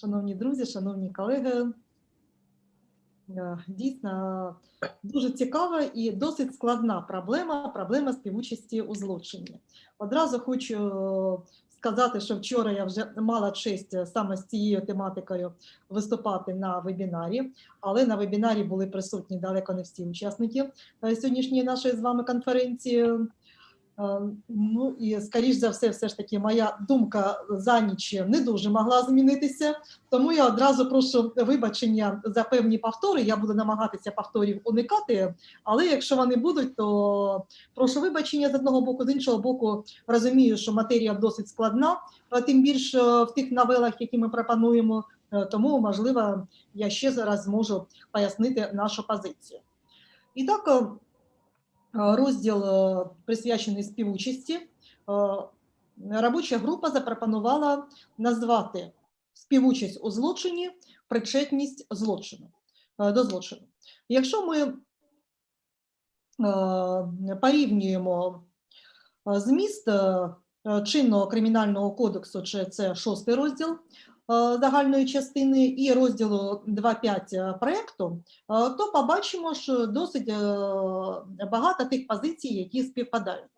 Шановні друзі, шановні колеги, е, дійсно дуже цікава і досить складна проблема проблема співучасті у злочині. Одразу хочу сказати, що вчора я вже мала честь саме з цією тематикою виступати на вебінарі, але на вебінарі були присутні далеко не всі учасники е, сьогоднішньої нашої з вами конференції. Е, Ну і скоріш за все, все ж таки, моя думка за ніч не дуже могла змінитися. Тому я одразу прошу вибачення за певні повтори. Я буду намагатися повторів уникати, але якщо вони будуть, то прошу вибачення з одного боку, з іншого боку, розумію, що матерія досить складна, тим більше в тих новелах, які ми пропонуємо. Е, Тому, можливо, я ще зараз зможу пояснити нашу позицію. І так, е, розділ е, присвячений співучасті. Е, Робоча група запропонувала назвати співучасть у злочині, причетність злочину е, до злочину. Якщо ми порівнюємо зміст чинного кримінального кодексу, чи це шостий розділ загальної частини, і розділу 2.5 проекту, е, то побачимо, що досить е, багато тих позицій, які співпадають.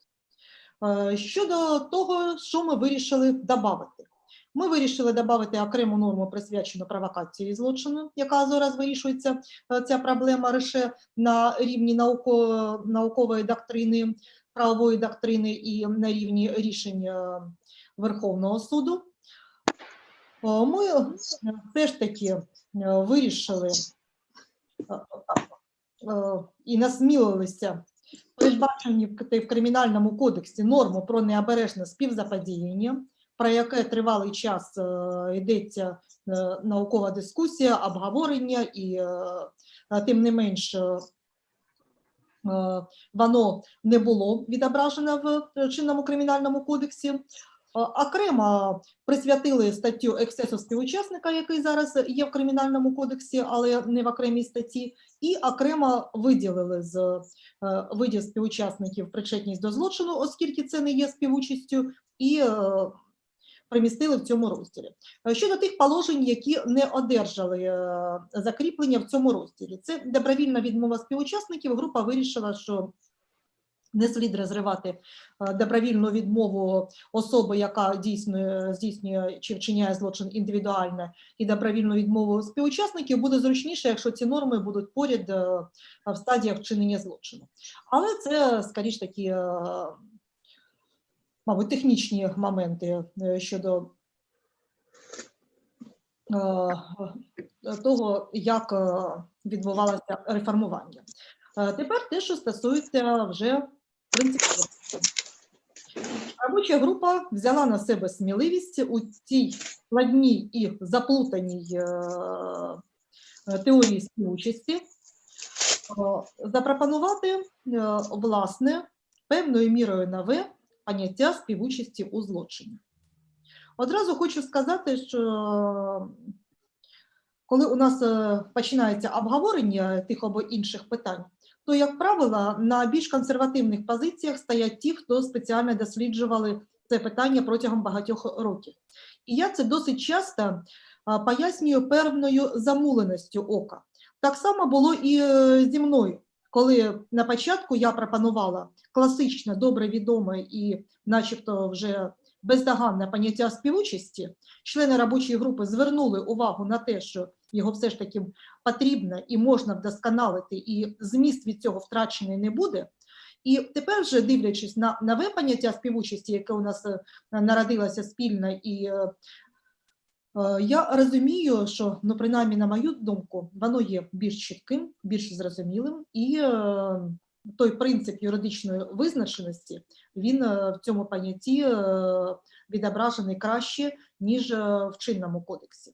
Е, Щодо того, що ми вирішили додати. Ми вирішили додати окрему норму, присвячену провокації злочину, яка зараз вирішується е, ця проблема лише на рівні науко- наукової доктрини, правової доктрини і на рівні рішень е, Верховного суду. Е, Ми все ж таки е, вирішили е, і насмілилися передбачені в кримінальному кодексі норму про необережне співзаподіяння, про яке тривалий час йдеться наукова дискусія, обговорення, і тим не менш воно не було відображено в чинному кримінальному кодексі. Е, Окремо присвятили статтю ексцесу співучасника, який зараз є в кримінальному кодексі, але не в окремій статті, і окремо виділили з е, видів співучасників причетність до злочину, оскільки це не є співучастю, і е, примістили в цьому розділі. Щодо тих положень, які не одержали закріплення в цьому розділі, це добровільна відмова співучасників. Група вирішила, що не слід розривати е, добровільну відмову особи, яка дійсно здійснює чи вчиняє злочин індивідуально, і добровільну відмову співучасників буде зручніше, якщо ці норми будуть поряд е, в стадіях вчинення злочину. Але це скоріш такі, е, мабуть, технічні моменти щодо того, як відбувалося реформування. Тепер те, що стосується вже принципів. Робоча група взяла на себе сміливість у цій складній і заплутаній е, е, теорії співучасті е, запропонувати власне певною мірою нове поняття співучасті у злочині. Одразу хочу сказати, що коли у нас е, починається обговорення тих або інших питань, то, як правило, на більш консервативних позиціях стоять ті, хто спеціально досліджували це питання протягом багатьох років. І я це досить часто пояснюю певною замуленістю ока. Так само було і е, зі мною, коли на початку я пропонувала класичне, добре відоме і, начебто, вже бездоганне поняття співучасті, члени робочої групи звернули увагу на те, що його все ж таки потрібно і можна вдосконалити, і зміст від цього втрачений не буде. І тепер, вже дивлячись на нове поняття співучасті, яке у нас е, народилося спільно, і е, е, я розумію, що ну, принаймні, на мою думку, воно є більш чітким, більш зрозумілим, і той принцип юридичної визначеності він в цьому понятті відображений краще, ніж в чинному кодексі.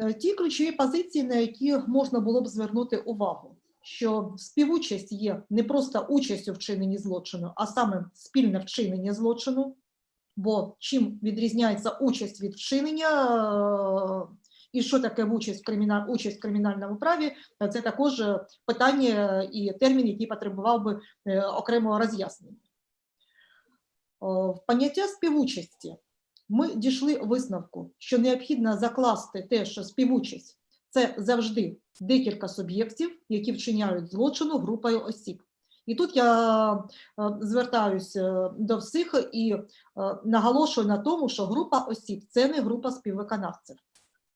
Е, Ті ключові позиції, на які можна було б звернути увагу, що співучасть є не просто участь у вчиненні злочину, а саме спільне вчинення злочину. Бо чим відрізняється участь від вчинення, е, і що таке участь в, криміна... участь в кримінальному праві, е, це також е, питання і термін, який потребував би е, окремого роз'яснення. Поняття співучасті ми дійшли висновку, що необхідно закласти те, що співучасть це завжди декілька суб'єктів, які вчиняють злочину групою осіб. І тут я е, звертаюся до всіх і е, наголошую на тому, що група осіб це не група співвиконавців,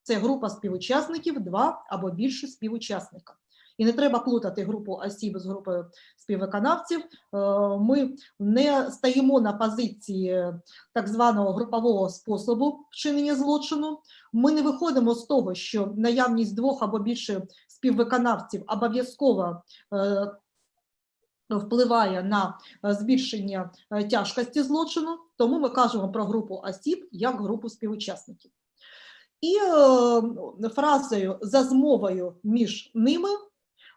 це група співучасників, два або більше співучасника. І не треба плутати групу осіб з групою співвиконавців. Е, Ми не стаємо на позиції так званого групового способу вчинення злочину. Ми не виходимо з того, що наявність двох або більше співвиконавців обов'язково е, впливає на збільшення е, тяжкості злочину, тому ми кажемо про групу осіб як групу співучасників. І фразою за змовою між ними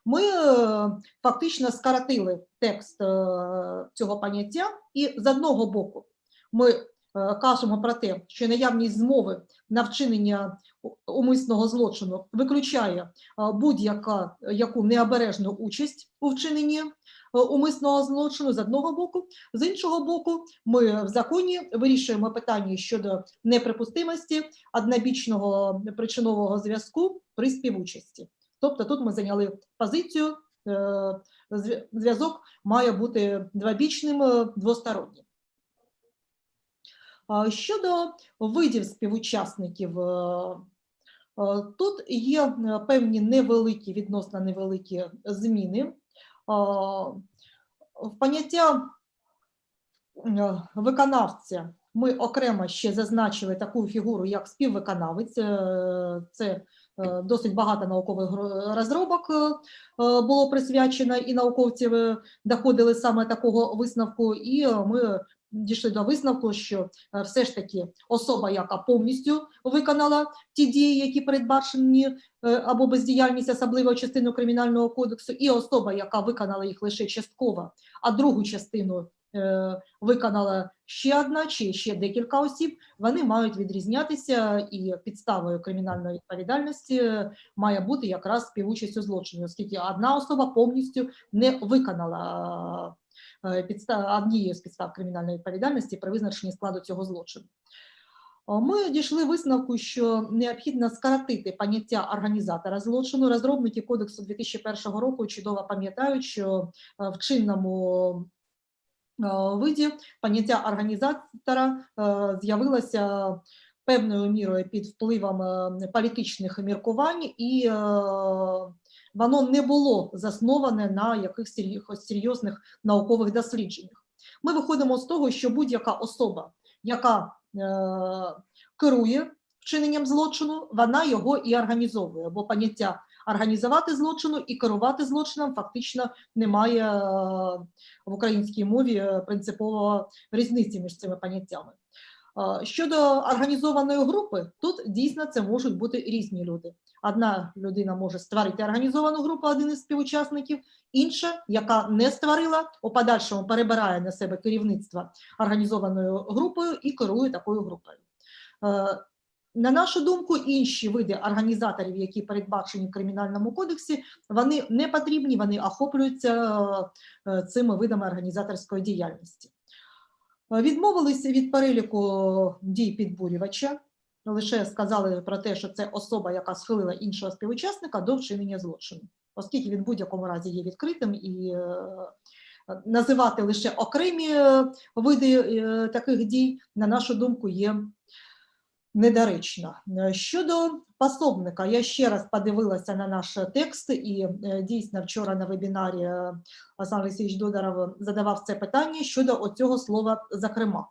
ми е, фактично скоротили текст е, цього поняття, і з одного боку ми е, кажемо про те, що наявність змови на вчинення умисного злочину виключає е, будь-яка яку необережну участь у вчиненні умисного злочину з одного боку. З іншого боку, ми в законі вирішуємо питання щодо неприпустимості однобічного причинового зв'язку при співучасті. Тобто тут ми зайняли позицію, е, зв'язок має бути двобічним, е, двостороннім. Щодо видів співучасників, е, тут є певні невеликі, відносно невеликі зміни. В поняття виконавця ми окремо ще зазначили таку фігуру, як співвиконавець. Це досить багато наукових розробок е, е, було присвячено, і науковці е, доходили саме такого висновку, і е, ми дійшли до висновку, що е, все ж таки особа, яка повністю виконала ті дії, які передбачені е, або бездіяльність особливо частину кримінального кодексу, і особа, яка виконала їх лише частково, а другу частину е, виконала ще одна чи ще декілька осіб, вони мають відрізнятися, і підставою кримінальної відповідальності е, має бути якраз співучасть у злочині, оскільки одна особа повністю не виконала е, підстав, однією з підстав кримінальної відповідальності при визначенні складу цього злочину. Ми дійшли висновку, що необхідно скоротити поняття організатора злочину. Розробники кодексу 2001 року чудово пам'ятають, що е, в чинному е, виді поняття організатора е, з'явилося певною мірою під впливом е, політичних міркувань, і е, воно не було засноване на якихось серйозних наукових дослідженнях. Ми виходимо з того, що будь-яка особа, яка е, керує вчиненням злочину, вона його і організовує, бо поняття організувати злочину і керувати злочином фактично немає е, в українській мові е, принципово різниці між цими поняттями. Е, Щодо організованої групи, тут дійсно це можуть бути різні люди. Одна людина може створити організовану групу, один із співучасників, інша, яка не створила, у подальшому перебирає на себе керівництво організованою групою і керує такою групою. На нашу думку, інші види організаторів, які передбачені в кримінальному кодексі, вони не потрібні, вони охоплюються е, цими видами організаторської діяльності. Е, Відмовилися від переліку дій підбурювача, лише сказали про те, що це особа, яка схилила іншого співучасника до вчинення злочину, оскільки він в будь-якому разі є відкритим і е, називати лише окремі види таких дій, на нашу думку, є недоречно. Е, Щодо пособника, я ще раз подивилася на наш текст, і е, дійсно вчора на вебінарі е, Олександр Олексійович Додаров задавав це питання щодо оцього слова зокрема.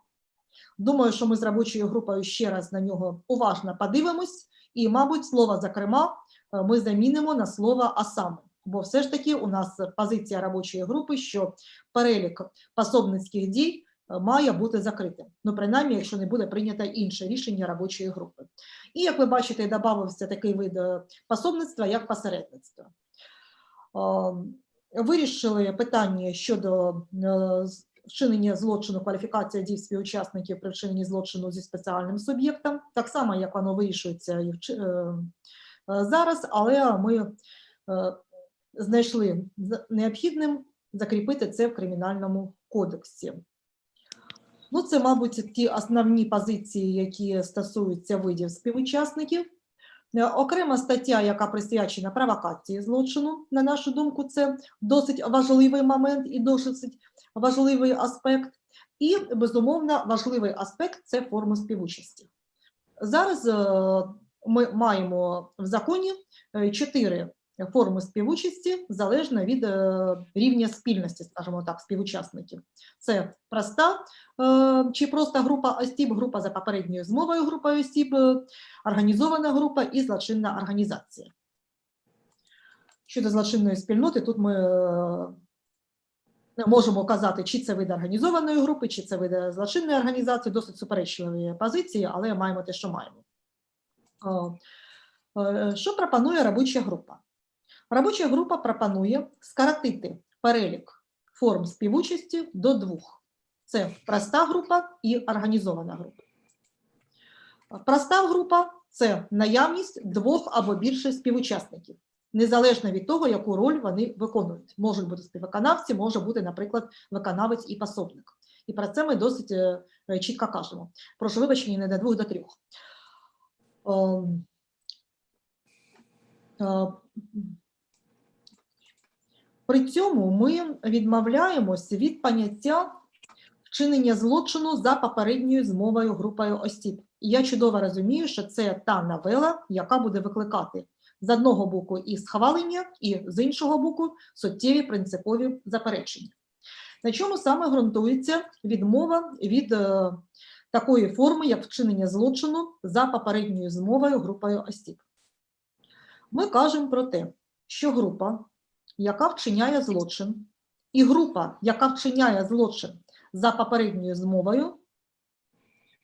Думаю, що ми з робочою групою ще раз на нього уважно подивимось, і, мабуть, слово зокрема е, ми замінимо на слово а саме. Бо все ж таки у нас позиція робочої групи, що перелік пособницьких дій має бути закритим. Ну, принаймні, якщо не буде прийнято інше рішення робочої групи. І як ви бачите, додався такий вид е, пособництва, як посередництво. Е, Вирішили питання щодо е, вчинення злочину, кваліфікація дій співучасників при вчиненні злочину зі спеціальним суб'єктом, так само, як воно вирішується і е, е, зараз, але ми е, знайшли необхідним закріпити це в кримінальному кодексі. Ну, це, мабуть, ті основні позиції, які стосуються видів співучасників. Е, Окрема стаття, яка присвячена провокації злочину, на нашу думку, це досить важливий момент і досить важливий аспект. І, безумовно, важливий аспект це форма співучасті. Зараз е, ми маємо в законі е, чотири форми співучасті залежно від е, рівня спільності, скажімо так, співучасників. Це проста е, чи просто група осіб, група за попередньою змовою група осіб, е, організована група і злочинна організація. Щодо злочинної спільноти, тут ми можемо казати, чи це вид організованої групи, чи це вид злочинної організації, досить суперечливі позиції, але маємо те, що маємо. Що пропонує робоча група? Робоча група пропонує скоротити перелік форм співучасті до двох: це проста група і організована група. Проста група це наявність двох або більше співучасників, незалежно від того, яку роль вони виконують. Можуть бути співвиконавці, може бути, наприклад, виконавець і пособник. І про це ми досить е, е, чітко кажемо. Прошу вибачення не до двох до трьох. При цьому ми відмовляємося від поняття вчинення злочину за попередньою змовою групою осіб. І я чудово розумію, що це та новела, яка буде викликати з одного боку і схвалення, і з іншого боку суттєві принципові заперечення. На чому саме ґрунтується відмова від е, такої форми, як вчинення злочину за попередньою змовою групою осіб? Ми кажемо про те, що група, яка вчиняє злочин, і група, яка вчиняє злочин за попередньою змовою,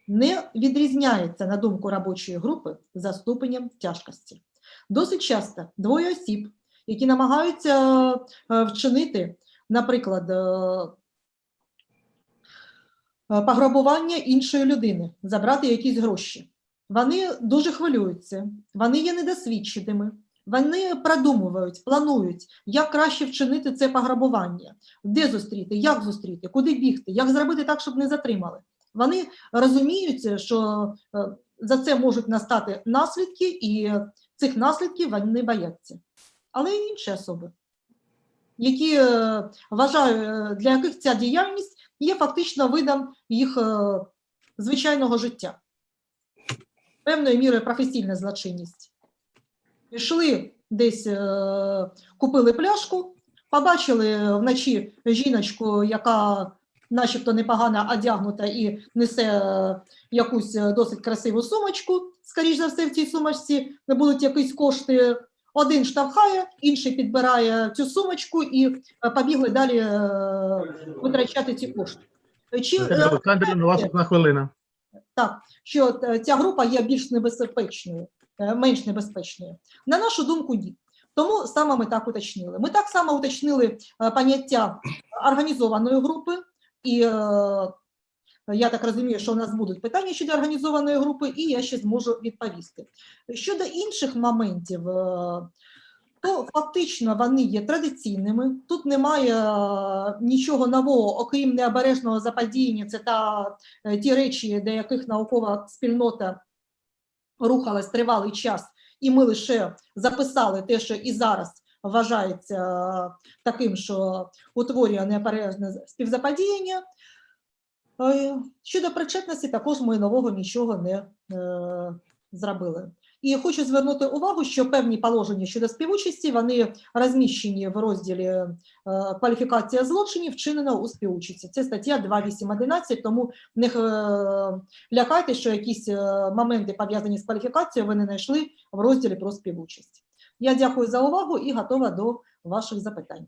не відрізняється, на думку робочої групи, за ступенем тяжкості. Досить часто двоє осіб, які намагаються е, вчинити, наприклад, е, е, пограбування іншої людини, забрати якісь гроші. Вони дуже хвилюються, вони є недосвідченими, вони продумують, планують, як краще вчинити це пограбування, де зустріти, як зустріти, куди бігти, як зробити так, щоб не затримали. Вони розуміють, що е, за це можуть настати наслідки, і цих наслідків вони бояться. Але і інші особи, які е, вважають, е, для яких ця діяльність є фактично видом їх е, звичайного життя, певною мірою професійна злочинність. Пішли десь, е, купили пляшку, побачили вночі жіночку, яка начебто непогано одягнута і несе е, якусь е, досить красиву сумочку. Скоріш за все, в цій сумочці будуть якісь кошти. Один штовхає, інший підбирає цю сумочку і побігли далі витрачати ці кошти. Чи, Олександрівна, у вас одна хвилина. так, що ця група є більш небезпечною, менш небезпечною. На нашу думку, ні. Тому саме ми так уточнили. Ми так само уточнили е, поняття організованої групи, і е, я так розумію, що у нас будуть питання щодо організованої групи, і я ще зможу відповісти. Щодо інших моментів, е, то фактично вони є традиційними. Тут немає е, нічого нового, окрім необережного заподіяння. Це та е, ті речі, до яких наукова спільнота рухалась тривалий час, і ми лише записали те, що і зараз вважається е, таким, що утворює неперезне співзаподіяння. Е, Щодо причетності, також ми нового нічого не е, зробили. І хочу звернути увагу, що певні положення щодо співучасті вони розміщені в розділі е, кваліфікація злочинів, вчинена у співучасті. Це стаття 2.8.11, тому не лякайте, що якісь е, моменти пов'язані з кваліфікацією ви не знайшли в розділі про співучасть. Я дякую за увагу і готова до ваших запитань.